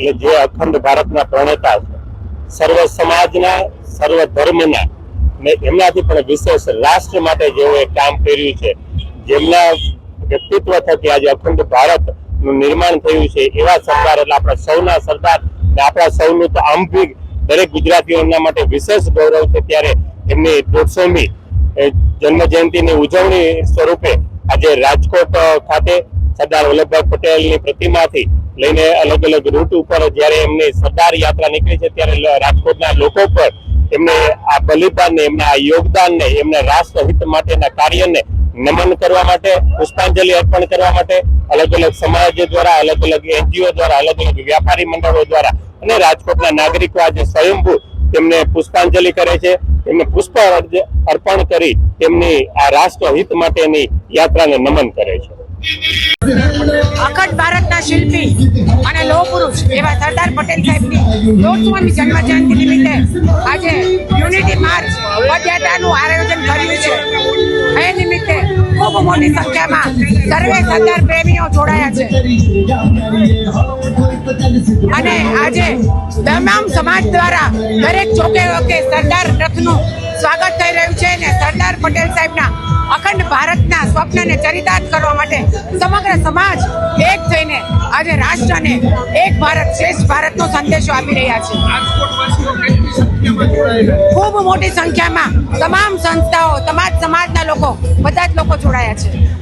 એટલે જે અખંડ ભારતના પ્રણેતા છે, સર્વ સમાજના, સર્વ ધર્મના, ને એમનાથી પણ વિશેષ રાષ્ટ્ર માટે જેઓએ કામ કર્યું છે, જેમના વ્યક્તિત્વ થકી આજે અખંડ ભારતનું નિર્માણ થયું છે, એવા સરદાર એટલે આપણા સૌના સરદાર ને આપણા સૌનું તો આમ બી દરેક ગુજરાતીઓના માટે વિશેષ ગૌરવ છે, ત્યારે એમની દોઢસોમી જન્મ જયંતિની ઉજવણી સ્વરૂપે આજે રાજકોટ ખાતે સરદાર વલ્લભભાઈ પટેલની પ્રતિમાથી લઈને અલગ અલગ રૂટ ઉપર જ્યારે એમની સરદાર યાત્રા નીકળી છે, ત્યારે રાજકોટના લોકો પર એમને આ બલિદાનને, એમના આ યોગદાનને, એમના રાષ્ટ્રહિત માટેના કાર્યને નમન કરવા માટે, પુષ્પાંજલિ અર્પણ કરવા માટે અલગ અલગ સમાજ દ્વારા, અલગ અલગ એનજીઓ દ્વારા, અલગ અલગ વ્યાપારી મંડળો દ્વારા અને રાજકોટના નાગરિકો આજે સ્વયંભૂ તેમને પુષ્પાંજલિ કરે છે. તેમને પુષ્પ અર્પણ કરી તેમની આ રાષ્ટ્ર હિત માટેની યાત્રાને નમન કરે છે. અખંડ ભારતના શિલ્પી અને લોહ પુરુષ એવા સરદાર પટેલ સાહેબની દોઢસોમી જન્મ જયંતિ નિમિત્તે આજે યુનિટી માર્ચ પદયાત્રાનું આયોજન કર્યું છે. એ ખૂબ મોટી સંખ્યામાં સર્વે સરદાર પ્રેમીઓ જોડાયા છે. અને આજે તમામ સમાજ દ્વારા દરેક ચોકે વકે સરદાર રથનું સ્વાગત થઈ રહ્યું છે અને સરદાર પટેલ સાહેબના અખંડ ભારતના સ્વપ્નને ચરિતાર્થ કરવા માટે સમગ્ર સમાજ એક થઈને આજે રાષ્ટ્રને એક ભારત શ્રેષ્ઠ ભારતનો સંદેશો આપી રહ્યા છે. ખૂબ મોટી સંખ્યામાં તમામ સંસ્થાઓ તમામ સમાજના લોકો બધા જ લોકો જોડાયા છે.